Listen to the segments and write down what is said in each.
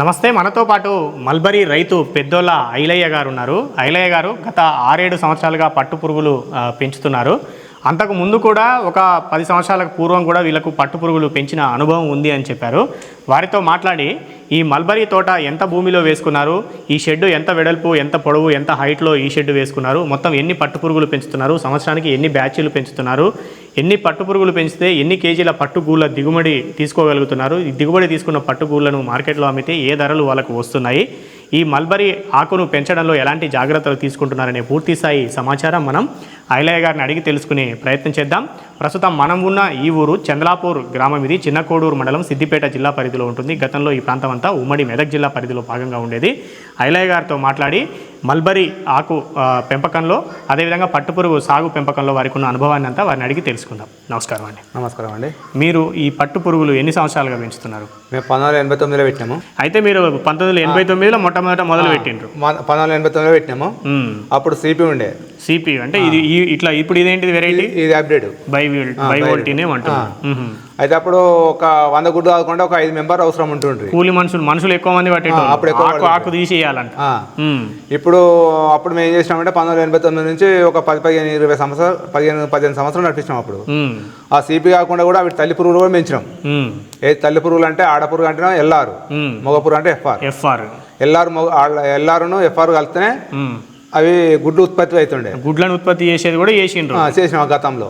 నమస్తే మనతో పాటు మల్బరీ రైతు పెద్దోళ్ళ ఐలయ్య గారు ఉన్నారు. ఐలయ్య గారు గత ఆరేడు సంవత్సరాలుగా పట్టు పురుగులు పెంచుతున్నారు. అంతకు ముందు కూడా ఒక పది సంవత్సరాలకు పూర్వం కూడా వీళ్ళకు పట్టు పురుగులు పెంచిన అనుభవం ఉంది అని చెప్పారు. వారితో మాట్లాడి ఈ మల్బరీ తోట ఎంత భూమిలో వేసుకున్నారు? ఈ షెడ్ ఎంత వెడల్పు ఎంత పొడవు ఎంత హైట్లో ఈ షెడ్ వేసుకున్నారు? మొత్తం ఎన్ని పట్టు పురుగులు పెంచుతున్నారు? సంవత్సరానికి ఎన్ని బ్యాచీలు పెంచుతున్నారు? ఎన్ని పట్టు పురుగులు పెంచితే ఎన్ని కేజీల పట్టు గూళ్ళ దిగుబడి తీసుకోగలుగుతున్నారు? ఈ దిగుబడి తీసుకున్న పట్టు గూళ్ళను మార్కెట్లో అమ్మితే ఏ ధరలు వాళ్ళకు వస్తున్నాయి? ఈ మల్బరీ ఆకును పెంచడంలో ఎలాంటి జాగ్రత్తలు తీసుకుంటున్నారనే పూర్తి స్థాయి సమాచారం మనం ఐలయ్య గారిని అడిగి తెలుసుకునే ప్రయత్నం చేద్దాం. ప్రస్తుతం మనం ఉన్న ఈ ఊరు చంద్లాపూర్ గ్రామం. ఇది చిన్న కోడూరు మండలం సిద్దిపేట జిల్లా పరిధిలో ఉంటుంది. గతంలో ఈ ప్రాంతం అంతా ఉమ్మడి మెదక్ జిల్లా పరిధిలో భాగంగా ఉండేది. ఐలయ్య గారితో మాట్లాడి మల్బరీ ఆకు పెంపకంలో అదేవిధంగా పట్టుపురుగు సాగు పెంపకంలో వారికి ఉన్న అనుభవాన్ని అంతా వారిని అడిగి తెలుసుకుందాం. నమస్కారం అండి. నమస్కారం అండి. మీరు ఈ పట్టు పురుగులు ఎన్ని సంవత్సరాలుగా పెంచుతున్నారు? మేము పంతొమ్మిది వందల ఎనభై తొమ్మిదిలో పెట్టినాము. అయితే మీరు పంతొమ్మిది వందల ఎనభై తొమ్మిదిలో మొట్టమొదట మొదలు పెట్టిండ్రు. పంతొమ్మిది ఎనభై తొమ్మిదిలో పెట్టినాము. అప్పుడు సిపి ఉండే. సిపి అంటే ఇది ఈ- ఇట్లా ఇప్పుడు ఇదేంటిది వెరైటీ ఇది అప్డేట్ బై బై వోల్టీనే. అయితే అప్పుడు ఒక వంద గుడ్డు కాకుండా ఒక ఐదు మెంబర్ అవసరం ఉంటుండ్రి. కూలి మనుషులు మనుషులు ఎక్కువ మంది అప్పుడు ఆకు ఆకు తీసేయాలంట. ఇప్పుడు అప్పుడు మేము ఏం చేసినామంటే పంతొమ్మిది ఎనభై తొమ్మిది నుంచి ఒక పది పదిహేను ఇరవై సంవత్సరాలు పదిహేను పదిహేను సంవత్సరాలు నడిపించినాం అప్పుడు. ఆ సిపి కాకుండా కూడా అవి తల్లి పురుగులు కూడా పెంచినాం. ఏ తల్లి పురుగులు అంటే ఆడ పురుగు అంటే ఎల్ఆర్. మగ పురుగు అంటే ఎఫ్ఆర్. ఎఫ్ఆర్. ఎల్ఆర్ మగ ఎల్ఆర్ను ఎఫ్ఆర్ కలిస్తేనే. అవి గుడ్డు ఉత్పత్తి అవుతుండే. గుడ్లను ఉత్పత్తి చేసేది కూడా చేసిండ్రు. చేసినాం గతంలో.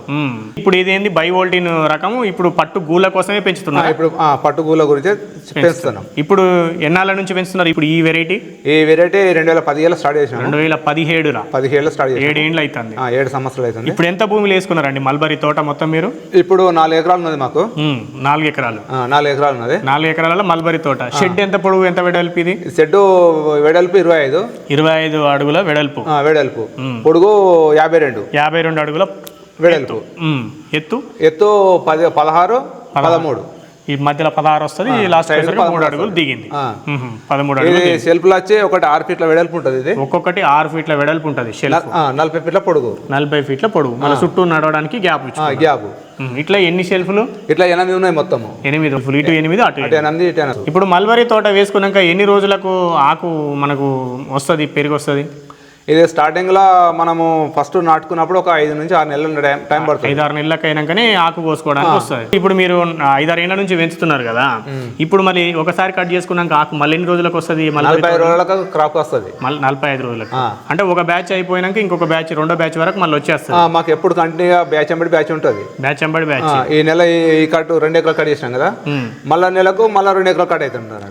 ఇప్పుడు ఇదేంది? బై వోల్టీన్ రకము. ఇప్పుడు పట్టు గూళ్ళ కోసమే పెంచుతున్నారు. ఇప్పుడు ఆ, పట్టుగూల గురించి పెంచుతున్నాం. ఇప్పుడు ఎన్నాళ్ళ నుంచి పెంచుతున్నారు ఇప్పుడు ఈ వెరైటీ? ఈ వెరైటీ రెండు వేల పదిహేలో స్టార్ట్ చేసినాము రెండు వేల పదిహేడురా పదిహేడులో స్టార్ట్ చేసినాం. ఏడేండ్లు అవుతుంది ఏడు సంవత్సరాలు అవుతుంది ఇప్పుడు ఎంత భూమిలో వేసుకున్నారండి మల్బరీ తోట మొత్తం మీరు? ఇప్పుడు నాలుగు ఎకరాలు ఉన్నది మాకు. నాలుగు ఎకరాలు. నాలుగు ఎకరాలు ఉన్నది. నాలుగు ఎకరాలలో మల్బరీ తోట. షెడ్ ఎంత పొడవు? ఎంత వెడల్పు ఇది? సెడ్ వెడల్పు ఇరవై ఐదు. ఇరవై ఐదు అడుగుల వెడల్పు. ఆ, వెడల్పు. పొడుగు యాభై రెండు యాభై రెండు అడుగుల వెడల్పు. ఎత్తు. ఎత్తు? పది పదహారు పదమూడు. ఈ మధ్యలో పదహారు వస్తుంది లాస్ట్ side వచ్చేసరికి మూడు అడుగులు దిగింది. పదమూడు అడుగులు సెల్ఫ్లో వచ్చి ఒకటి ఆరు ఫీట్ల వెడల్పు ఉంటుంది ఇది. ఒక్కొక్కటి ఆరు ఫీట్ల వెడల్పు ఉంటుంది షెల్ఫ్ నలభై ఫీట్ల పొడుగు. నలభై ఫీట్ల పొడవు మన చుట్టూ నడవడానికి గ్యాప్ గ్యాప్. ఇట్లా ఎన్ని షెల్ఫ్లు ఇట్లా ఎనిమిది ఉన్నాయి మొత్తము. ఎనిమిది. షెల్ఫ్లు. ఇటు ఎనిమిది అటు ఎనిమిది. ఇప్పుడు మల్బరీ తోట వేసుకున్నాక ఎన్ని రోజులకు ఆకు మనకు వస్తుంది పెరిగి వస్తుంది ఇది స్టార్టింగ్లో మనము ఫస్ట్ నాటుకున్నప్పుడు ఒక ఐదు నుంచి ఆరు నెలల టైం పడుతుంది. ఐదారు నెలలకు అయినాకనే ఆకు కోసుకోవడానికి వస్తుంది ఇప్పుడు మీరు ఐదారు ఏళ్ళ నుంచి పెంచుతున్నారు కదా ఇప్పుడు మళ్ళీ ఒకసారి కట్ చేసుకున్నాక ఆకు మళ్ళీ ఎన్ని రోజులకు వస్తుంది? మళ్ళీ నలభై ఐదు రోజులకు? క్రాప్ వస్తుంది. మళ్ళీ నలభై ఐదు రోజులకు. అంటే ఒక బ్యాచ్ అయిపోయినాక ఇంకొక బ్యాచ్ రెండో బ్యాచ్ వరకు మళ్ళీ వచ్చేస్తుంది. మాకు ఎప్పుడు కంటిన్యూగా బ్యాచ్ ఎంబడి బ్యాచ్ ఉంటుంది. బ్యాచ్ ఎంబడి బ్యాచ్ ఈ నెల ఈ కట్ రెండు ఎకరాలు కట్ చేసినాం కదా. మళ్ళా నెలకు మళ్ళీ రెండు ఎకరాలు కట్ అవుతుంటారు.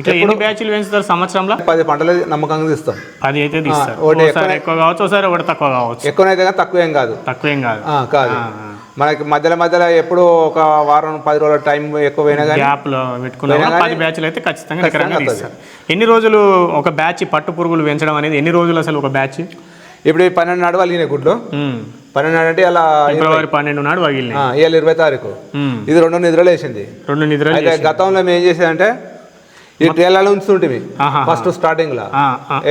ఇట్లా ఎన్ని బ్యాచ్లు పెంచుతారు సంవత్సరంలో? పది పంటలు నమ్మకంగా తీస్తాం. పది అయితే తీస్తారు. ఒకటి ఎక్కువ కావచ్చు ఒకసారి ఒకటి తక్కువ కావచ్చు. ఎక్కువనైతే కానీ తక్కువ ఏం కాదు. తక్కువేం కాదు. కాదు. మనకి మధ్యలో మధ్యలో ఎప్పుడు ఒక వారం పది రోజుల టైం ఎక్కువ పోయినా కానీ గ్యాప్లో పెట్టుకున్న పది బ్యాచ్లు అయితే ఖచ్చితంగా నికరంగా ఖచ్చితంగా తీస్తారు. ఎన్ని రోజులు ఒక బ్యాచ్ పట్టు పురుగులు పెంచడం అనేది ఎన్ని రోజులు అసలు ఒక బ్యాచ్ ఇప్పుడు పన్నెండు నాడు వాళ్ళు గుడ్లు. పన్నెండు నాడు అంటే అలా ఫిబ్రవరి పన్నెండు నాడు ఇవాళ ఇరవై తారీఖు. ఇది రెండు నిద్రలు వేసింది రెండు నిద్రలు గతంలో మేము ఏం చేసేదంటే ఈ ట్రేలలో ఉంచుతుంటిమి ఆహా. ఫస్ట్ స్టార్టింగ్లో.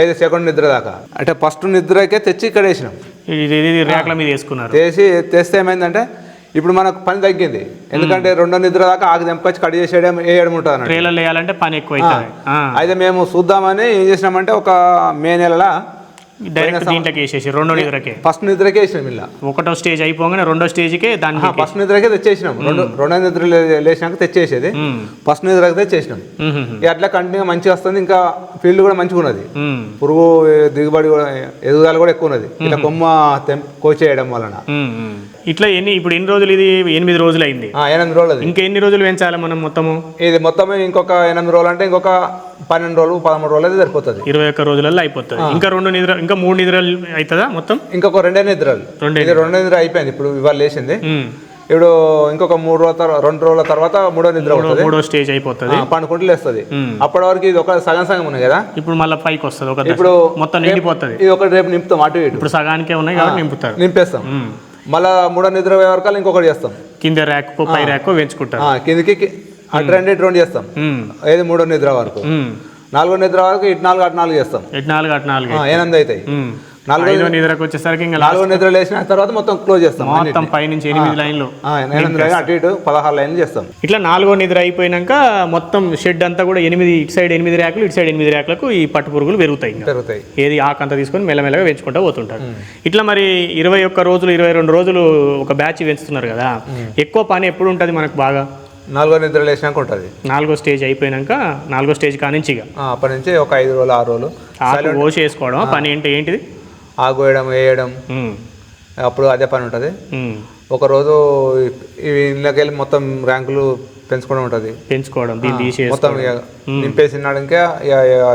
ఏది సెకండ్ నిద్ర దాకా? అంటే ఫస్ట్ నిద్రకే తెచ్చి ఇక్కడ వేసినాం. మీద వేసుకున్నారు. చేసి తెస్తే ఏమైందంటే ఇప్పుడు మనకు పని తగ్గింది. ఎందుకంటే రెండో నిద్ర దాకా ఆకు తెంపుకొచ్చి కట్ చేసేయడం వేయడం ఉంటుంది అన్నట్టు. ట్రేలర్ వేయాలంటే పని ఎక్కువ అవుతుంది అయితే మేము చూద్దామని ఏం చేసినామంటే ఒక మే నెలలో డైరెక్ట్ దీంట్లోకి వేసేసి రెండో నిద్రకే. ఫస్ట్ నిద్రకే వేసినాం ఇలా. ఒకటో స్టేజ్ అయిపోగానే రెండో స్టేజ్కే దాన్ని ఫస్ట్ నిద్రకే తెచ్చేసినాం. రెండు రెండో నిద్ర లేచినాక తెచ్చేసేది. ఫస్ట్ నిద్రకి తెచ్చేసినాం. అట్లా కంటిన్యూగా మంచిగా వస్తుంది ఇంకా ఫీల్డ్ కూడా మంచిగా ఉన్నది. పురుగు దిగుబడి కూడా ఎదుగుదల కూడా ఎక్కువ ఉన్నది. ఇట్లా కొమ్మ కోసేయడం వలన. ఇట్లా ఎన్ని ఇప్పుడు ఎన్ని రోజులు ఇది? ఎనిమిది రోజులు అయింది ఆ, ఎనిమిది రోజులు ఇంకా ఎన్ని రోజులు పెంచాలి మనం మొత్తము? ఇది మొత్తం ఇంకొక ఎనిమిది రోజులు అంటే ఇంకొక పన్నెండు రోజులు పదమూడు రోజులు అయితే సరిపోతుంది. ఇరవై ఒక్క రోజులలో అయిపోతుంది. ఇంకా రెండు నిద్ర ఇంకా మూడు నిద్రలు అవుతుందా మొత్తం? ఇంకొక రెండే నిద్రలు. రెండే రెండో నిద్ర అయిపోయింది ఇప్పుడు ఇవాళ లేచింది. ఇప్పుడు ఇంకొక మూడు రోజుల రెండు రోజుల తర్వాత మూడో నిద్ర మూడో స్టేజ్ అయిపోతుంది. పండుకుంటూ లేస్తుంది. అప్పటి వరకు ఇది ఒక సగం సగం ఉన్నాయి కదా? ఇప్పుడు మళ్ళీ పైకి వస్తుంది ఒక. ఇప్పుడు మొత్తం నిండిపోతుంది. ఇది ఒకటి రేపు నింపుతాం అటు ఇటు. ఇప్పుడు సగానికే ఉన్నాయి కాబట్టి నింపుతారు. నింపేస్తాం. మళ్ళా మూడో నిద్ర వరకు ఇంకొకటి చేస్తాం. కింద ర్యాక్ పై ర్యాక్ పెంచుకుంటారు. ఆ, కిందికి అటు రెండు ఇటు రెండు చేస్తాం. ఏది మూడో నిద్ర వరకు. నాలుగో నిద్ర వరకు ఇటు నాలుగు అటు నాలుగు చేస్తాం. ఎటు నాలుగు అటు నాలుగు ఎనిమిది అవుతాయి నాలుగో నిద్రకు వచ్చేసరికి ఇంకా నాలుగో నిద్ర లేచిన తర్వాత మొత్తం క్లోజ్ చేస్తాం మొత్తం ఎనిమిది లైన్లు. ఆ, ఎనిమిది లైన్ అటు ఇటు పదహారు లైన్లు చేస్తాం. ఇట్లా నాలుగో నిద్ర అయిపోయినాక మొత్తం షెడ్ అంతా కూడా ఎనిమిది ఇటు సైడ్ ఎనిమిది ర్యాకులు ఇటు సైడ్ ఎనిమిది ర్యాకులకు ఈ పట్టు పురుగులు పెరుగుతాయి పెరుగుతాయి. ఏది ఆకు అంతా తీసుకొని మెల్లమెల్లగా పెంచుకుంటూ పోతుంటారు. ఇట్లా మరి ఇరవై ఒక్క రోజులు ఇరవై రెండు రోజులు ఒక బ్యాచ్ పెంచుతున్నారు కదా. ఎక్కువ పని ఎప్పుడు ఉంటుంది మనకు బాగా? నాలుగో నిద్ర లేచినాక ఉంటుంది. నాలుగో స్టేజ్ అయిపోయినాక నాలుగో స్టేజ్ కానించి ఇక. అప్పటి నుంచి ఒక ఐదు రోజులు ఆరు రోజులు. ఆకు కోసేసుకోవడం పని ఏంటి ఏంటిది? ఆగోయడం వేయడం అప్పుడు అదే పని ఉంటుంది. ఒకరోజు ఇవి ఇళ్ళకి వెళ్ళి మొత్తం ర్యాంకులు పెంచుకోవడం ఉంటుంది. పెంచుకోవడం దీన్ని తీసేసి మొత్తం ఇక నింపేసినాడు ఇంకా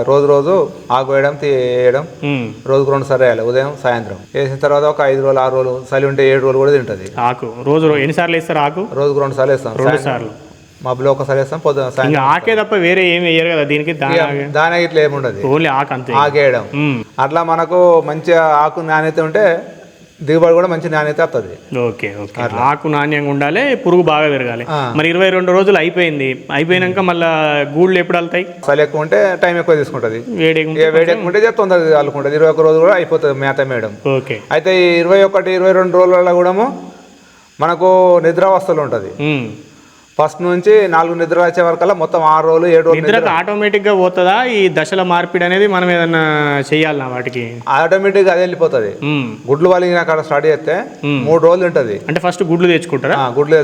రోజు రోజు ఆగోయడం తీయడం ఉమ్, రోజుకు రెండు సార్లు వేయాలి ఉదయం సాయంత్రం. వేసిన తర్వాత ఒక ఐదు రోజులు ఆరు రోజులు చలి ఉంటే ఏడు రోజులు కూడా తింటుంది. ఆకు రోజు రో- ఎన్నిసార్లు వేస్తారు ఆకు? రోజుకు రెండు సార్లు వేస్తాం. రెండు సార్లు. మబ్బులో ఒకసారి వేస్తాం పొద్దున ఆకే తప్ప వేరే ఏమి వేయరు కదా దీనికి దాని ఇట్లా ఏముండదు. ఓన్లీ ఆకు అంతే. ఆగేయడం ఉమ్, అట్లా మనకు మంచి ఆకు నాణ్యత ఉంటే దిగుబడి కూడా మంచి నాణ్యత వస్తుంది ఓకే ఓకే. ఆకు నాణ్యంగా ఉండాలి పురుగు బాగా పెరగాలి. మరి ఇరవై రెండు రోజులు అయిపోయింది. అయిపోయినాక మళ్ళా గూళ్ళు ఎప్పుడు వెళ్తాయి చలి ఎక్కువ ఉంటే టైం ఎక్కువ తీసుకుంటుంది. వేడి వేడి ఎక్కువ ఉంటే తొందరగా అల్లుకుంటుంది. ఇరవై ఒక్క రోజు కూడా అయిపోతుంది మేత మేయడం ఓకే. అయితే ఈ ఇరవై ఒకటి ఇరవై రెండు రోజులలో కూడా మనకు నిద్రావస్థలు ఉంటుంది. ఫస్ట్ నుంచి నాలుగు నిద్ర వచ్చే వరకల్లా మొత్తం ఆరు రోజులు ఏడు రోజులు నిద్రకు ఆటోమేటిక్గా పోతుందా? ఈ దశల మార్పిడి అనేది మనం ఏదన్నా చేయాలనా వాటికి? ఆటోమేటిక్గా అది వెళ్ళిపోతుంది. గుడ్లు వాళ్ళకి అక్కడ స్టార్ట్ చేస్తే మూడు రోజులు ఉంటుంది. అంటే ఫస్ట్ గుడ్లు తెచ్చుకుంటారా? గుడ్లు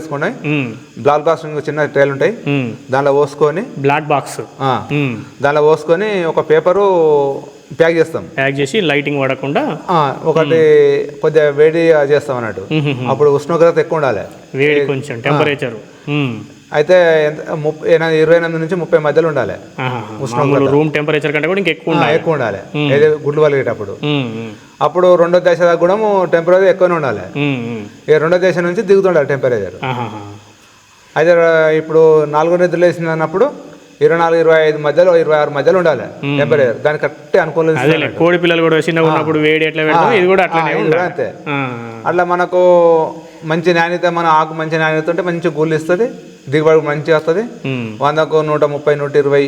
ఉమ్. బ్లాక్ బాక్సింగ్ చిన్న ట్రైలు ఉంటాయి. దానిలో పోసుకొని బ్లాక్ బాక్స్. దానిలో పోసుకొని ఒక పేపరు ప్యాక్ చేస్తాం. ప్యాక్ చేసి లైటింగ్ పడకుండా ఒకటి కొద్దిగా వేడి చేస్తాం అన్నట్టు. అప్పుడు ఉష్ణోగ్రత ఎక్కువ ఉండాలి. వేడి కొంచెం టెంపరేచర్ అయితే ఎంత ముప్పై ఇరవై ఎనిమిది నుంచి ముప్పై మధ్యలో ఉండాలి. మామూలు రూమ్ టెంపరేచర్ కంటే కూడా ఉండాలి. ఎక్కువ ఉండాలి. ఏదో గుడ్లు పలిగేటప్పుడు అప్పుడు రెండో దశ దాకా కూడా టెంపరేచర్ ఎక్కువనే ఉండాలి. ఇక రెండో దశ నుంచి దిగుతుండాలి టెంపరేచర్. అయితే ఇప్పుడు నాలుగో నిద్రలు వేసినప్పుడు ఇరవై నాలుగు ఇరవై ఐదు మధ్యలో ఇరవై ఆరు మధ్యలో ఉండాలి టెంపరేచర్. దానికి కరెక్ట్ అనుకూలం అదేలే కోడి పిల్లలు కూడా చిన్నగా ఉన్నప్పుడు వేడి ఎట్లా ఇది కూడా అట్లనే ఇది ఉండాలి. కూడా అంతే. అట్లా మనకు మంచి నాణ్యత మన ఆకు మంచి నాణ్యత ఉంటే మంచి గూళ్ళు ఇస్తుంది దిగుబడి మంచిగా వస్తుంది. వందకు నూట ముప్పై నూట ఇరవై.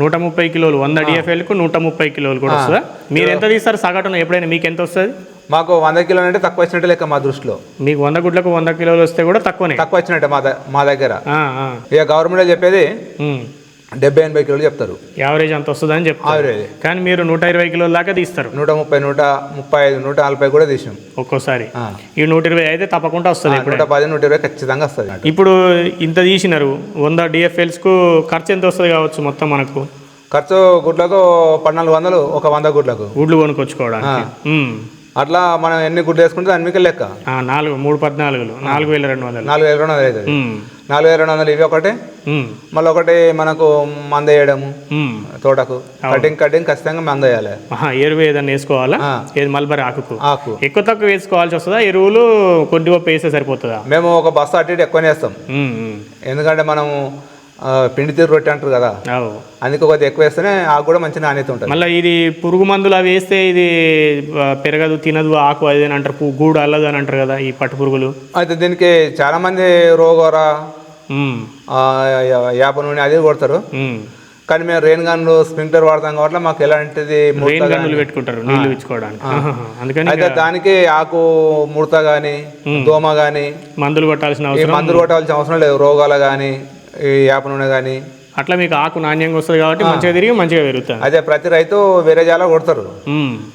నూట ముప్పై కిలోలు వంద DFL కు నూట ముప్పై కిలోలు కూడా వస్తుందా? మీరు ఎంత తీస్తారు సగటున? ఎప్పుడైనా మీకు ఎంత వస్తుంది? మాకు వంద కిలోలు అంటే తక్కువ వచ్చినట్టే లెక్క మా దృష్టిలో. మీకు వంద గుడ్లకు వంద కిలోలు వస్తే కూడా తక్కువనే? తక్కువ వచ్చినట్టే మా మా దగ్గర. ఇక గవర్నమెంట్ చెప్పేది. డెబ్బై ఎనభై కిలోలు చెప్తారు. యావరేజ్ అంత వస్తుందని చెప్తారు. ఆవరేజ్ కానీ మీరు నూట ఇరవై కిలోల దాకా తీస్తారు. నూట ముప్పై నూట ముప్పై ఐదు నూట నలభై కూడా తీసాం ఒక్కోసారి. ఈ నూట ఇరవై అయితే తప్పకుండా వస్తుంది నూట పది నూట ఇరవై ఖచ్చితంగా వస్తుంది. ఇప్పుడు ఇంత తీసినారు వంద DFLs కు ఖర్చు ఎంత వస్తుంది కావచ్చు మొత్తం మనకు? ఖర్చు గుడ్లకు పద్నాలుగు వందలు ఒక వంద గుడ్లకు. గుడ్లు కొనుక్కొచ్చుకోవడానికి. అట్లా మనం ఎన్ని గుడ్లు వేసుకుంటే దాని మీకు లెక్క? నాలుగు మూడు పద్నాలుగులు. నాలుగు వేల రెండు వందలు. నాలుగు వేల రెండు వందలు అవుతుంది. నాలుగు వేల రెండు వందలు ఇవి ఒకటి. మళ్ళీ ఒకటి మనకు మంద వేయడము. తోటకు. కటింగ్ కటింగ్ ఖచ్చితంగా మంద వేయాలి. ఎరువు ఏదైనా వేసుకోవాలా. ఏది మల్బరీ ఆకుకు? ఆకు. ఎక్కువ తక్కువ వేసుకోవాల్సి వస్తుందా? ఎరువులు కొద్ది గొప్ప వేస్తే సరిపోతుందా? మేము ఒక బస్తా అటు ఇటు ఎక్కువనే వేస్తాం. ఎందుకంటే మనము ఆ, పిండి తీరు రొట్టె అంటారు కదా. అందుకే కొద్దిగా ఎక్కువ వేస్తేనే ఆకు కూడా మంచి నాణ్యత ఉంటుంది. మళ్ళీ ఇది పురుగు మందులు అవి వేస్తే ఇది పెరగదు తినదు ఆకు అది అని అంటారు గూడు అల్లదు అని అంటారు కదా ఈ పట్టు పురుగులు. అయితే దీనికి చాలా మంది రోగోర యాప నూనె అది కొడతారు. కానీ మేము రెయిన్ గన్లు స్ప్రింక్లర్ వాడతాం కాబట్టి మాకు ఎలాంటిది గానీ- పెట్టుకుంటారు నీళ్ళు ఇచ్చుకోవడానికి. అయితే దానికి ఆకు ముడత కానీ దోమ కానీ మందులు కొట్టాల్సిన మందులు కొట్టాల్సిన అవసరం లేదు రోగాలు కానీ యాప నూనె కానీ అట్లా మీకు ఆకు నాణ్యంగా వస్తుంది కాబట్టి మంచిగా తిరిగి మంచిగా పెరుగుతుంది. అదే ప్రతి రైతు వేరే జాల కొడతారు.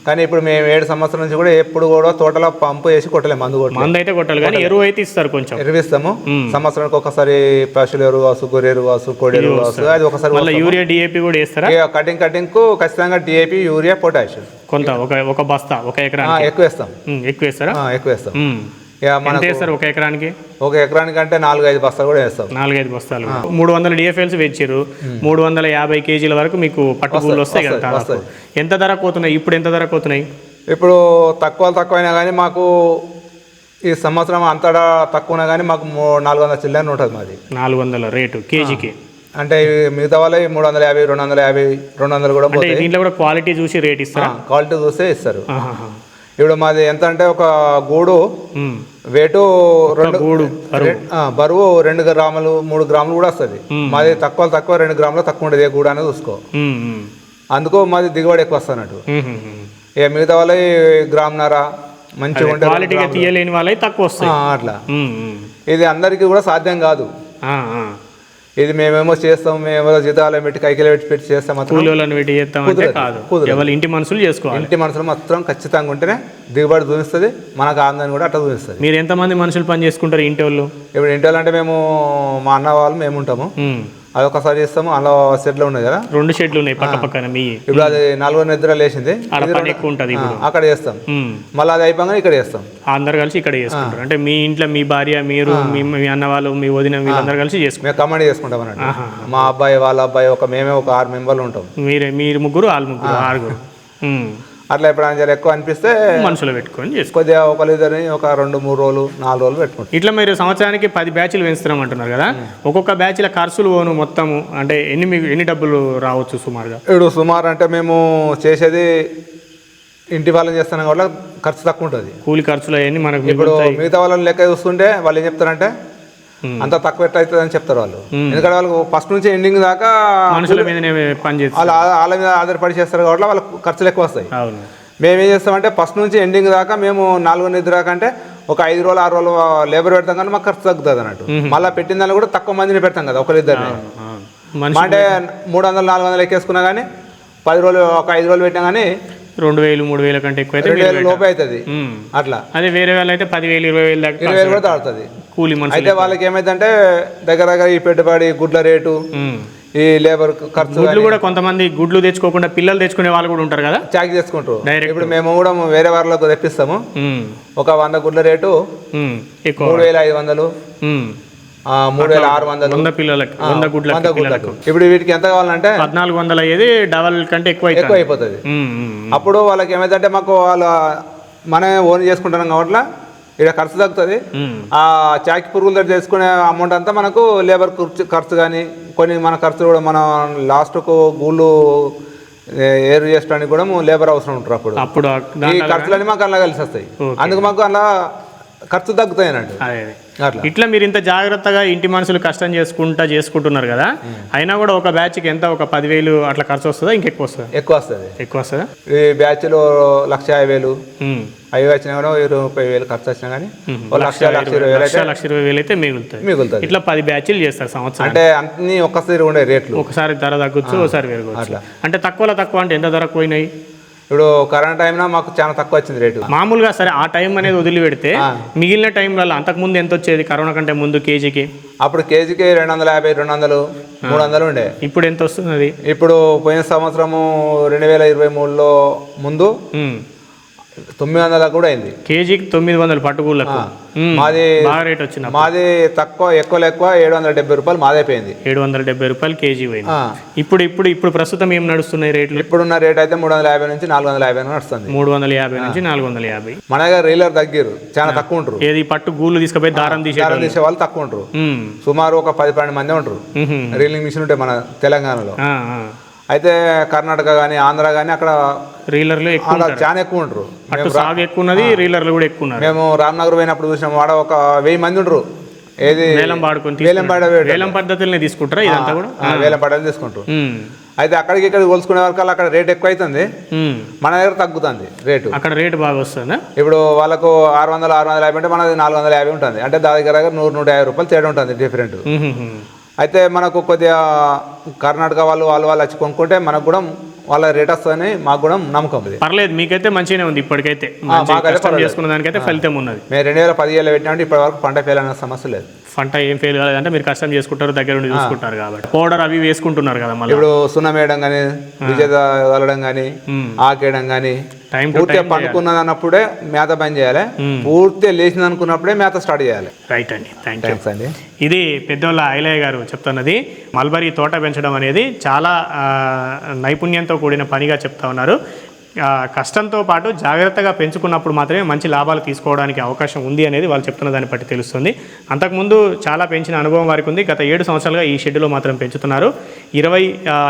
కానీ ఇప్పుడు మేము ఏడు సంవత్సరాల నుంచి కూడా ఎప్పుడు కూడా తోటలో పంపు వేసి కొట్టలేము మందు కొట్టలేము. మందు అయితే కొట్టాలి కానీ ఎరువు అయితే ఇస్తారు కొంచెం. ఎరువిస్తాము సంవత్సరానికి ఒకసారి పశువుల ఎరువు కావచ్చు గొర్రె ఎరువు కావచ్చు కోడి ఎరువు కావచ్చు అది ఒకసారి యూరియా డిఏపి కూడా వేస్తారా? కటింగ్ కటింగ్కు ఖచ్చితంగా డిఏపి యూరియా పొటాష్ కొంత ఒక ఒక బస్తా ఒక ఎకరానికి. ఎక్కువ వేస్తాం. ఎక్కువ వేస్తారా? ఎక్కువ వేస్తాం. ఎంత వేస్తారు ఒక ఎకరానికి? ఒక ఎకరానికి అంటే నాలుగు ఐదు బస్తాలు కూడా వేస్తాం. నాలుగైదు బస్తాలు. మూడు వందల డిఎఫ్ఎల్స్ వెచ్చారు. మూడు వందల యాభై కేజీల వరకు మీకు పట్టుకూలు వస్తాయి కదా ఎంత ధర పోతున్నాయి? ఇప్పుడు ఎంత ధర పోతున్నాయి? ఇప్పుడు తక్కువ తక్కువైనా కానీ మాకు ఈ సంవత్సరం అంతటా తక్కువైనా కానీ మాకు నాలుగు వందల చిల్లర ఉంటుంది మాది. నాలుగు వందల రేటు కేజీకి. అంటే మిగతా వాళ్ళవి మూడు వందల యాభై రెండు వందల యాభై రెండు వందలు కూడా దీంట్లో కూడా క్వాలిటీ చూసి రేట్ ఇస్తారా? క్వాలిటీ చూస్తే ఇస్తారు. ఇప్పుడు మాది ఎంత అంటే ఒక గూడు. వెయిట్ రెండు గూడు బరువు రెండు గ్రాములు మూడు గ్రాములు కూడా వస్తుంది మాది తక్కువ తక్కువ రెండు గ్రాములు తక్కువ ఉండదు గూడు అనేది చూసుకో. అందుకో మాది దిగుబడి ఎక్కువ వస్తుంది అన్నట్టు. ఇక మిగతా వాళ్ళ గ్రామ్నర మంచిగా ఉంటే క్వాలిటీగా తీయలేని వాళ్ళవి తక్కువ వస్తాయి ఆ, అట్లా. ఇది అందరికీ కూడా సాధ్యం కాదు. ఇది మేమేమో చేస్తాం మేము జీతాలు పెట్టి కైకిలు పెట్టి పెట్టి చేస్తాం కూలీలను పెట్టి కుదరదు, కాదు. ఎవరి ఇంటి మనుషులు చేసుకోవాలి. ఇంటి మనుషులు మాత్రం ఖచ్చితంగా ఉంటేనే దిగుబడి చూపిస్తుంది మనకు ఆందని కూడా అట్లా చూపిస్తుంది మీరు ఎంతమంది మనుషులు పని చేసుకుంటారు ఇంటి వాళ్ళు? ఇప్పుడు ఇంటి వాళ్ళు అంటే మేము మా అన్న వాళ్ళు మేము ఉంటాము. అది ఒకసారి చేస్తాము. అలా సెట్లు ఉన్నాయి కదా? రెండు షెడ్లు ఉన్నాయి పక్క పక్కన మీ. ఇప్పుడు అది నాలుగో నిద్ర లేచింది. ఎక్కువ ఉంటుంది అక్కడ చేస్తాం. మళ్ళీ అది అయిపోగానే ఇక్కడ చేస్తాం. అందరు కలిసి ఇక్కడ చేసుకుంటారు. అంటే మీ ఇంట్లో మీ భార్య మీరు మీ అన్న వాళ్ళు మీ వదిన వీళ్ళందరూ కలిసి చేసుకుంటారు మేము కమాండ్ చేసుకుంటాం అన్నట్టు. మా అబ్బాయి వాళ్ళ అబ్బాయి ఒక మేమే ఒక ఆరు మెంబర్లు ఉంటాం. మీరే మీరు ముగ్గురు వాళ్ళు ముగ్గురు ఆరుగురు. అట్లా ఎప్పుడైనా జర ఎక్కువ అనిపిస్తే మనుషులు పెట్టుకొని కొద్దిగా ఒకరి ఇద్దరిని ఒక రెండు మూడు రోజులు నాలుగు రోజులు పెట్టుకుంటాం. ఇట్లా మీరు సంవత్సరానికి పది బ్యాచ్లు పెంచుతున్నాం అంటున్నారు కదా ఒక్కొక్క బ్యాచ్ల ఖర్చులు పోను మొత్తము అంటే ఎన్ని మీకు ఎన్ని డబ్బులు రావచ్చు సుమారుగా? ఇప్పుడు సుమారు అంటే మేము చేసేది ఇంటి వాళ్ళని చేస్తున్నాం కాబట్టి ఖర్చు తక్కువ ఉంటుంది. కూలి ఖర్చులు అవన్నీ మనకు ఇప్పుడు మిగతా వాళ్ళని లెక్క చూస్తుంటే వాళ్ళు ఏం చెప్తారంటే. అంత తక్కువ ఎట్లా అవుతుంది అని చెప్తారు వాళ్ళు. ఎందుకంటే వాళ్ళకు ఫస్ట్ నుంచి ఎండింగ్ దాకా మనుషుల మీదనే పని వాళ్ళు వాళ్ళ మీద ఆధారపడి చేస్తారు కాబట్టి వాళ్ళకి ఖర్చులు ఎక్కువ వస్తాయి. మేము ఏం చేస్తామంటే ఫస్ట్ నుంచి ఎండింగ్ దాకా మేము నాలుగు నిద్ర దాకా అంటే ఒక ఐదు రోజులు ఆరు రోజులు లేబర్ పెడతాం కానీ మాకు ఖర్చు తగ్గుతుంది అన్నట్టు. మళ్ళీ పెట్టిన దాన్ని కూడా తక్కువ మందిని పెడతాం కదా ఒకరిద్దరిని అంటే మూడు వందలు నాలుగు వందలు ఎక్కేసుకున్నా కానీ పది రోజులు ఒక ఐదు రోజులు పెట్టినా కానీ రెండు వేలు మూడు వేల కంటే ఎక్కువ అయితే వేలు లోపే అవుతుంది. అట్లా. అదే వేరే వాళ్ళు అయితే పదివేలు ఇరవై వేలు దాకా ఇరవై వేలు కూడా తాడుతుంది కూలి మనుషులు అయితే వాళ్ళకి ఏమైందంటే దగ్గర దగ్గర ఈ పెట్టుబడి గుడ్ల రేటు. ఈ లేబర్ ఖర్చు గుడ్లు కూడా కొంతమంది గుడ్లు తెచ్చుకోకుండా పిల్లలు తెచ్చుకునే వాళ్ళు కూడా ఉంటారు కదా? చాకి చేసుకుంటారు. ఇప్పుడు మేము కూడా వేరే వాళ్ళకు తెప్పిస్తాము. ఒక వంద గుడ్ల రేటు మూడు వేల ఐదు వందలు మూడు వేల ఆరు వందలు. వంద పిల్లలకి వంద గుడ్ల వంద గుడ్లకు. ఇప్పుడు వీటికి ఎంత కావాలంటే పద్నాలుగు వందలు అయ్యేది డబల్ కంటే ఎక్కువ ఎక్కువ అయిపోతుంది. అప్పుడు వాళ్ళకి ఏమైందంటే మాకు వాళ్ళ మనమే ఓన్ చేసుకుంటున్నాం కాబట్టి ఇక్కడ ఖర్చు తగ్గుతుంది. ఆ చాకి పురుగుల దగ్గర చేసుకునే అమౌంట్ అంతా మనకు లేబర్ ఖర్చు ఖర్చు కానీ కొన్ని మన ఖర్చు కూడా మనం లాస్ట్కు గూళ్ళు ఏరు చేసుకోవడానికి కూడా లేబర్ అవసరం ఉంటారు అప్పుడు. అప్పుడు ఈ ఖర్చులన్నీ మాకు అలా కలిసి వస్తాయి. అందుకు మాకు అలా ఖర్చు తగ్గుతాయి అన్నట్టు. అదే. అదే. అట్లా. ఇట్లా మీరు ఇంత జాగ్రత్తగా ఇంటి మనుషులు కష్టం చేసుకుంటా చేసుకుంటున్నారు కదా అయినా కూడా ఒక బ్యాచ్కి ఎంత? ఒక పదివేలు అట్లా ఖర్చు వస్తుందా? ఇంకెక్కువ వస్తుందా? ఎక్కువ వస్తుంది. ఎక్కువ వస్తుందా? ఈ బ్యాచ్లో లక్ష యాభై వేలు. అవి వచ్చినా కూడా ఇరవై ముప్పై వేలు ఖర్చు వచ్చినా కానీ లక్ష లక్ష ఇరవై వేలు అయితే లక్ష ఇరవై వేలు అయితే మిగులుతాయి. మిగులుతుంది ఇట్లా పది బ్యాచ్లు చేస్తారు సంవత్సరం అంటే అన్ని ఒక్కసారి ఉండే రేట్లు. ఒకసారి ధర తగ్గొచ్చు ఒకసారి అట్లా. అంటే తక్కువలో తక్కువ అంటే ఎంత ధరకు పోయినాయి? ఇప్పుడు కరోనా టైంలో మాకు చాలా తక్కువ వచ్చింది రేటు. మామూలుగా సరే ఆ టైం అనేది వదిలిపెడితే. మిగిలిన టైంలలో అంతకుముందు ఎంత వచ్చేది కరోనా కంటే ముందు కేజీకి? అప్పుడు కేజీకి రెండు వందల యాభై రెండు వందలు మూడు వందలు ఉండే. ఇప్పుడు ఎంత వస్తుంది ఇప్పుడు పోయిన సంవత్సరము రెండు వేల ఇరవై మూడులో ముందు. తొమ్మిది వందల కూడా అయింది. కేజీకి తొమ్మిది వందలు పట్టుకూళ్ళకు. ఉమ్. మాది రేట్ వచ్చిన మాది తక్కువ ఎక్కువ ఎక్కువ ఏడు వందల డెబ్బై రూపాయలు మాదైపోయింది ఏడు వందల డెబ్బై రూపాయలు కేజీ పోయింది. ఇప్పుడు ఇప్పుడు ఇప్పుడు ప్రస్తుతం ఏం నడుస్తున్నాయి రేట్లు? ఇప్పుడున్న రేట్ అయితే మూడు వందల యాభై నుంచి నాలుగు వందల యాభై నడుస్తుంది. మూడు వందల యాభై నుంచి నాలుగు వందల యాభై. మన దగ్గర రీలర్ తగ్గిరు చాలా తక్కువ ఉంటారు. ఏది పట్టు గూళ్ళు తీసుకుపోయి దారం తీసే దారం తీసే వాళ్ళు తక్కువ ఉంటారు. సుమారు ఒక పది పన్నెండు మంది ఉంటారు. రీలింగ్ మిషన్ ఉంటాయి మన తెలంగాణలో. అయితే కర్ణాటక కానీ ఆంధ్ర కానీ అక్కడ రీలర్లు చాలా ఎక్కువ ఉంటారు సాగు ఎక్కువ ఉన్నది రీలర్లు కూడా ఎక్కువ ఉన్నారు. మేము రామ్నగర్ పోయినప్పుడు చూసినాం వాడ ఒక వెయ్యి మంది ఉంటారు ఏది? వేలం పాడుకొని వేలం పాడ తీసుకుంటారు. వేలం పద్ధతులనే తీసుకుంటారా ఇదంతా కూడా? వేలం తీసుకుంటారు. అయితే అక్కడికి ఇక్కడ కొలుసుకునే వరకు అక్కడ రేట్ ఎక్కువ అవుతుంది. మన దగ్గర తగ్గుతుంది రేటు. అక్కడ రేటు బాగా వస్తుందా? ఇప్పుడు వాళ్ళకు ఆరు వందల ఆరు వందల యాభై అంటే మనది నాలుగు వందల యాభై ఉంటుంది. అంటే దాని దగ్గర నూరు నూట యాభై రూపాయలు తేడా ఉంటుంది డిఫరెంట్. అయితే మనకు కొద్దిగా కర్ణాటక వాళ్ళు వాళ్ళు వాళ్ళు వచ్చి కొనుక్కుంటే మనకు కూడా వాళ్ళ రేట్ వస్తుందని మాకు కూడా నమ్మకం ఇది పర్లేదు మీకైతే మంచిగానే ఉంది ఇప్పటికైతే. చేసుకున్న దానికైతే ఫలితం ఉన్నది. మేము రెండు వేల పదిహేళ్ళు పెట్టినామంటే ఇప్పటి వరకు పంట అనే సమస్య లేదు. పంట ఏం ఫెయిల్ కాలేదంటే మీరు కష్టం చేసుకుంటారు దగ్గర ఉండి చూసుకుంటారు కాబట్టి. పౌడర్ అవి వేసుకుంటున్నారు కదా మళ్ళీ. ఇప్పుడు సున్నం వేయడం కానీ విజేత వదలడం కానీ. ఆకేయడం కానీ టైం పూర్తిగా పండుకున్నది అన్నప్పుడే మేత బంద్ చేయాలి. పూర్తిగా లేచింది అనుకున్నప్పుడే మేత స్టార్ట్ చేయాలి. రైట్ అండి. థ్యాంక్స్ అండి. ఇది పెద్దోళ్ళ ఐలయ్య గారు చెప్తున్నది. మల్బరీ తోట పెంచడం అనేది చాలా నైపుణ్యంతో కూడిన పనిగా చెప్తా ఉన్నారు. కష్టంతో పాటు జాగ్రత్తగా పెంచుకున్నప్పుడు మాత్రమే మంచి లాభాలు తీసుకోవడానికి అవకాశం ఉంది అనేది వాళ్ళు చెప్తున్న దాన్ని బట్టి తెలుస్తుంది. అంతకుముందు చాలా పెంచిన అనుభవం వారికి ఉంది. గత ఏడు సంవత్సరాలుగా ఈ షెడ్యూలో మాత్రం పెంచుతున్నారు. ఇరవై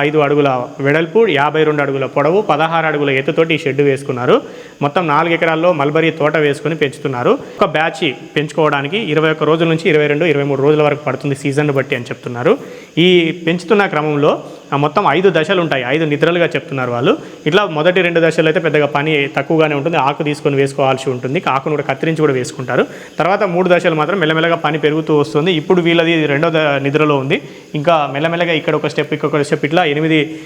ఐదు అడుగుల వెడల్పు యాభై రెండు అడుగుల పొడవు పదహారు అడుగుల ఎత్తుతోటి ఈ షెడ్ వేసుకున్నారు. మొత్తం నాలుగు ఎకరాల్లో మల్బరీ తోట వేసుకుని పెంచుతున్నారు. ఒక బ్యాచ్ పెంచుకోవడానికి ఇరవై ఒక్క రోజుల నుంచి ఇరవై రెండు ఇరవై మూడు రోజుల వరకు పడుతుంది సీజన్ బట్టి అని చెప్తున్నారు. ఈ పెంచుతున్న క్రమంలో మొత్తం ఐదు దశలు ఉంటాయి. ఐదు నిద్రలుగా చెప్తున్నారు వాళ్ళు. ఇట్లా మొదటి రెండు దశలు అయితే పెద్దగా పని తక్కువగానే ఉంటుంది. ఆకు తీసుకొని వేసుకోవాల్సి ఉంటుంది. ఆకును కూడా కత్తిరించి కూడా వేసుకుంటారు. తర్వాత మూడు దశలు మాత్రం మెల్లమెల్లగా పని పెరుగుతూ వస్తుంది. ఇప్పుడు వీళ్ళది రెండో ద- నిద్రలో ఉంది. ఇంకా మెల్లమెల్లగా ఇక్కడ ఒక స్టెప్ ఇక్కడ ఒక స్టెప్ ఇట్లా ఎనిమిది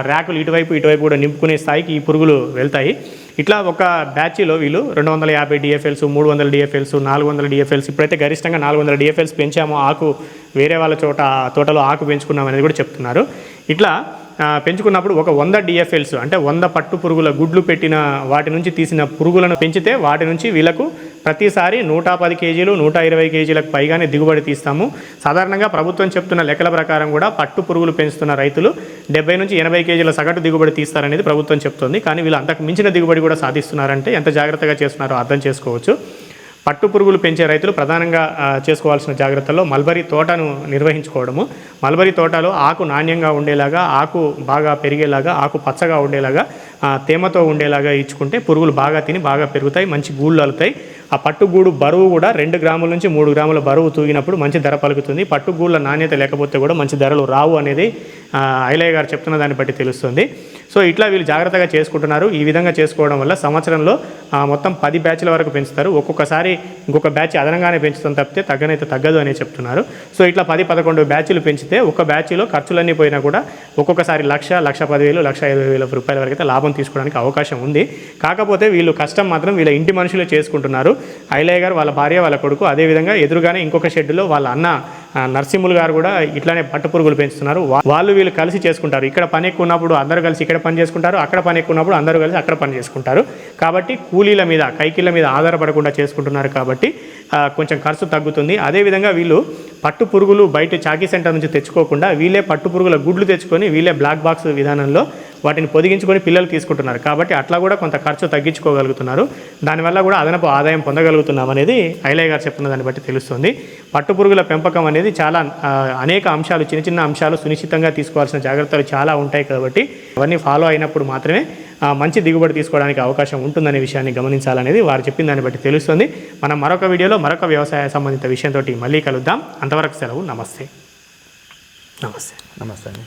ర్యాకులు ఇటువైపు ఇటువైపు కూడా నింపుకునే స్థాయికి ఈ పురుగులు వెళ్తాయి. ఇట్లా ఒక బ్యాచ్లో వీళ్ళు రెండు వందల యాభై డిఎఫ్ఎల్స్ మూడు వందల డిఎఫ్ఎల్స్ నాలుగు వందల డిఎఫ్ఎల్స్ ఇప్పుడైతే గరిష్టంగా నాలుగు వందల డిఎఫ్ఎల్స్ పెంచాము. ఆకు వేరే వాళ్ళ చోట తోటలో ఆకు పెంచుకున్నాం అనేది కూడా చెప్తున్నారు. ఇట్లా పెంచుకున్నప్పుడు ఒక వంద డిఎఫ్ఎల్స్ అంటే వంద పట్టు పురుగుల గుడ్లు పెట్టిన వాటి నుంచి తీసిన పురుగులను పెంచితే వాటి నుంచి వీళ్ళకు ప్రతిసారి నూట పది కేజీలు నూట ఇరవై కేజీలకు పైగానే దిగుబడి తీస్తాము. సాధారణంగా ప్రభుత్వం చెప్తున్న లెక్కల ప్రకారం కూడా పట్టు పురుగులు పెంచుతున్న రైతులు డెబ్బై నుంచి ఎనభై కేజీల సగటు దిగుబడి తీస్తారనేది ప్రభుత్వం చెప్తోంది. కానీ వీళ్ళు అంతకు మించిన దిగుబడి కూడా సాధిస్తున్నారంటే ఎంత జాగ్రత్తగా చేస్తున్నారో అర్థం చేసుకోవచ్చు. పట్టు పురుగులు పెంచే రైతులు ప్రధానంగా చేసుకోవాల్సిన జాగ్రత్తల్లో మల్బరీ తోటను నిర్వహించుకోవడము. మల్బరీ తోటలో ఆకు నాణ్యంగా ఉండేలాగా ఆకు బాగా పెరిగేలాగా ఆకు పచ్చగా ఉండేలాగా తేమతో ఉండేలాగా ఇచ్చుకుంటే పురుగులు బాగా తిని బాగా పెరుగుతాయి మంచి గూళ్ళు అలుతాయి ఆ పట్టుగూడు బరువు కూడా రెండు గ్రాముల నుంచి మూడు గ్రాముల బరువు తూగినప్పుడు మంచి ధర పలుకుతుంది. పట్టుగూళ్ళ నాణ్యత లేకపోతే కూడా మంచి ధరలు రావు అనేది ఐలయ్య గారు చెప్తున్న దాన్ని బట్టి తెలుస్తుంది. సో ఇట్లా వీళ్ళు జాగ్రత్తగా చేసుకుంటున్నారు. ఈ విధంగా చేసుకోవడం వల్ల సంవత్సరంలో మొత్తం పది బ్యాచ్ల వరకు పెంచుతారు. ఒక్కొక్కసారి ఇంకొక బ్యాచ్ అదనంగానే పెంచుతాం తప్పితే తగ్గనైతే తగ్గదు అని చెప్తున్నారు. సో ఇట్లా పది పదకొండు బ్యాచ్లు పెంచితే ఒక బ్యాచ్లో ఖర్చులన్నీ పోయినా కూడా ఒక్కొక్కసారి లక్ష లక్ష పదివేలు లక్ష ఇరవై వేల రూపాయల వరకు అయితే లాభం తీసుకోవడానికి అవకాశం ఉంది. కాకపోతే వీళ్ళు కష్టం మాత్రం వీళ్ళ ఇంటి మనుషులు చేసుకుంటున్నారు. ఐలయ్య గారు వాళ్ళ భార్య వాళ్ళ కొడుకు అదేవిధంగా ఎదురుగానే ఇంకొక షెడ్లో వాళ్ళ అన్న నరసింహులు గారు కూడా ఇట్లానే పట్టు పురుగులు పెంచుతున్నారు. వాళ్ళు వీళ్ళు కలిసి చేసుకుంటారు. ఇక్కడ పని ఎక్కువ ఉన్నప్పుడు అందరూ కలిసి ఇక్కడ పని చేసుకుంటారు. అక్కడ పని ఎక్కువ ఉన్నప్పుడు అందరూ కలిసి అక్కడ పని చేసుకుంటారు. కాబట్టి కూలీల మీద కైకిళ్ళ మీద ఆధారపడకుండా చేసుకుంటున్నారు కాబట్టి కొంచెం ఖర్చు తగ్గుతుంది. అదేవిధంగా వీళ్ళు పట్టు పురుగులు బయట చాకీ సెంటర్ నుంచి తెచ్చుకోకుండా వీళ్ళే పట్టు పురుగుల గుడ్లు తెచ్చుకొని వీళ్ళే బ్లాక్ బాక్స్ విధానంలో వాటిని పొదిగించుకొని పిల్లలు తీసుకుంటున్నారు. కాబట్టి అట్లా కూడా కొంత ఖర్చు తగ్గించుకోగలుగుతున్నారు. దానివల్ల కూడా అదనపు ఆదాయం పొందగలుగుతున్నాం అనేది ఐలయ్య గారు చెప్తున్న దాన్ని బట్టి తెలుస్తుంది. పట్టుపురుగుల పెంపకం అనేది చాలా అనేక అంశాలు చిన్న చిన్న అంశాలు సునిశ్చితంగా తీసుకోవాల్సిన జాగ్రత్తలు చాలా ఉంటాయి కాబట్టి అవన్నీ ఫాలో అయినప్పుడు మాత్రమే మంచి దిగుబడి తీసుకోవడానికి అవకాశం ఉంటుందనే విషయాన్ని గమనించాలనేది వారు చెప్పిన దాన్ని బట్టి తెలుస్తుంది. మనం మరొక వీడియోలో మరొక వ్యవసాయ సంబంధిత విషయంతో మళ్ళీ కలుద్దాం. అంతవరకు సెలవు. నమస్తే. నమస్తే. నమస్తే అండి.